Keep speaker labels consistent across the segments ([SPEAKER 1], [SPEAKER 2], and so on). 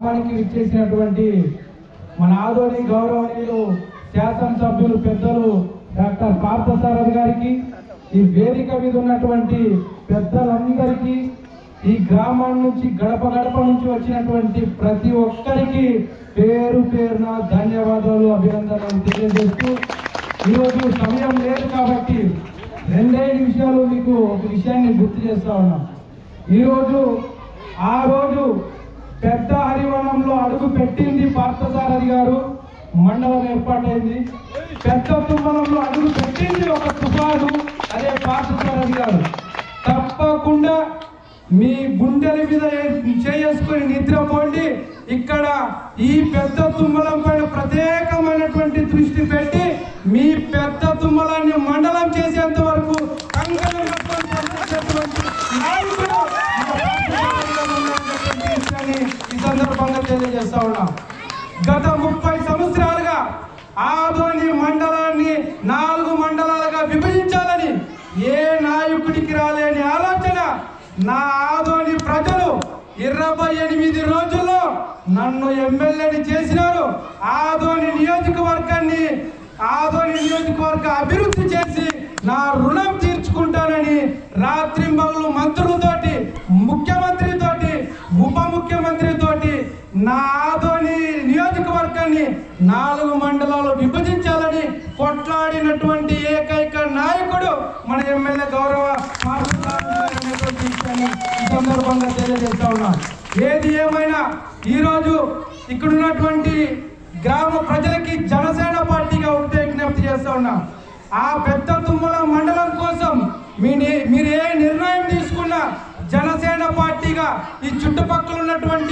[SPEAKER 1] గ్రామానికి విచ్చేసినటువంటి మన ఆదోని గౌరవనీయులు శాసనసభ్యులు పెద్దలు డాక్టర్ పార్థసారథి గారికి ఈ వేదిక మీద ఉన్నటువంటి పెద్దలందరికీ ఈ గ్రామం నుంచి గడప గడప నుంచి వచ్చినటువంటి ప్రతి ఒక్కరికి పేరు పేరున ధన్యవాదాలు అభినందనలు తెలియజేస్తూ ఈరోజు సమయం లేదు కాబట్టి రెండే నిమిషాలు మీకు ఒక విషయాన్ని గుర్తు చేస్తా ఉన్నాం. ఈరోజు ఆ రోజు పెద్ద హరివనంలో అడుగు పెట్టింది పార్థసారథి గారు. మండలం ఏర్పాటైంది. పెద్ద తుమ్మలంలో అడుగు పెట్టింది ఒక తుఫాను అదే పార్థసారథి గారు. తప్పకుండా మీ గుండెల మీద చేసుకుని నిద్రపోండి. ఇక్కడ ఈ పెద్ద తుమ్మలం పైన ప్రత్యేకమైనటువంటి దృష్టి పెట్టి మీ పెద్ద తుమ్మలాన్ని మండలం చేసేంత వరకు కంకణం కట్టుకొని పనిచేసేటువంటి నాయకుడు మన పార్థసారథి గారు ఉన్నారనేటువంటి విషయాన్ని ఈ సందర్భంగా తెలియజేస్తా ఉన్నాం. గత ముప్పై సంవత్సరాలుగా ఆదోని మండలాన్ని నాలుగు మండలాలుగా విభజించాలని ఏ నాయకుడికి రాలేని ఆలోచన నా ఆదోని ప్రజలు ఇరవై ఎనిమిది రోజుల్లో నన్ను ఎమ్మెల్యేని చేసినారు. ఆదోని నియోజకవర్గాన్ని ఆదోని నియోజకవర్గ అభివృద్ధి చేసి నా రుణం తీర్చుకుంటానని రాత్రింబగులు మంత్రులతో ముఖ్యమంత్రితోటి ఉప ముఖ్యమంత్రితోటి నా ఆదోని నాలుగు మండలాలు విభజించాలని కొట్లాడినటువంటి ఏకైక నాయకుడు మన ఎమ్మెల్యే గౌరవ ఈ సందర్భంగా తెలియజేస్తా ఉన్నా. ఏది ఏమైనా ఈరోజు ఇక్కడ ఉన్నటువంటి గ్రామ ప్రజలకి జనసేన పార్టీగా ఉంటే విజ్ఞప్తి చేస్తా ఉన్నా. ఆ పెద్ద తుమ్మల మండలం కోసం మీ మీరు ఏ నిర్ణయం తీసుకున్నా జనసేన పార్టీగా ఈ చుట్టుపక్కల ఉన్నటువంటి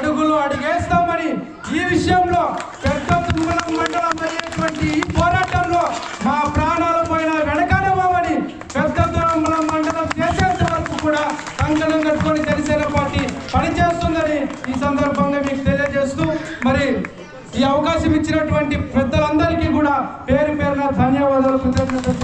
[SPEAKER 1] అడుగులు అడిగేస్తామని ఈ విషయంలో పెద్ద తుమ్మల మండలం అయ్యేటువంటి ఈ పోరాటంలో మా ప్రాణాల పైన వెనకనివ్వమని పెద్ద తుమ్మలం మండలం చేసేంత వరకు కూడా కంకణం కట్టుకొని జనసేన పార్టీ పనిచేస్తుందని ఈ సందర్భంగా మీకు తెలియజేస్తూ మరి ఈ అవకాశం ఇచ్చినటువంటి పెద్దలందరికీ కూడా పేరు పేరున ధన్యవాదాలు కృతజ్ఞతలు